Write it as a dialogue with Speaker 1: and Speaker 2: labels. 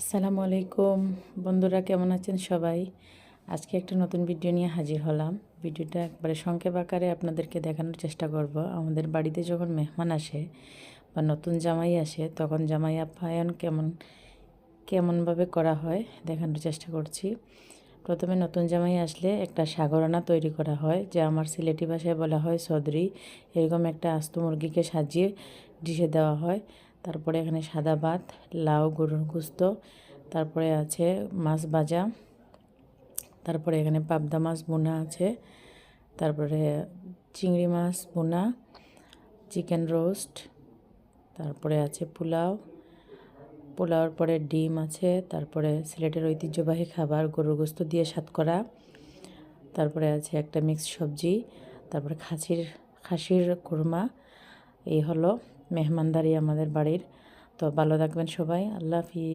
Speaker 1: আসসালামু আলাইকুম। বন্ধুরা, কেমন আছেন সবাই? আজকে একটা নতুন ভিডিও নিয়ে হাজির হলাম। ভিডিওটা একবারে সংক্ষেপ আকারে আপনাদেরকে দেখানোর চেষ্টা করব। আমাদের বাড়িতে যখন মেহমান আসে বা নতুন জামাই আসে, তখন জামাই আপ্যায়ন কেমন, কেমনভাবে করা হয় দেখানোর চেষ্টা করছি। প্রথমে নতুন জামাই আসলে একটা সাগরানা তৈরি করা হয়, যা আমার সিলেটি ভাষায় বলা হয় সদরি। এরকম একটা আস্ত মুরগিকে সাজিয়ে ডিশে দেওয়া হয়। তারপরে এখানে সাদা ভাত, লাউ, গরুর গুস্ত, তারপরে আছে মাছ ভাজা, তারপরে এখানে পাবদা মাছ বোনা আছে, তারপরে চিংড়ি মাছ বোনা, চিকেন রোস্ট, তারপরে আছে পোলাও, পোলাওর পরে ডিম আছে, তারপরে সিলেটের ঐতিহ্যবাহী খাবার গরুর গোস্ত দিয়ে করা, তারপরে আছে একটা মিক্স সবজি, তারপরে খাসির খাসির কুরমা, এই হলো। মেহমানদারি আমাদের বাড়ির। তো ভালো থাকবেন সবাই। আল্লাহ হাফিজ।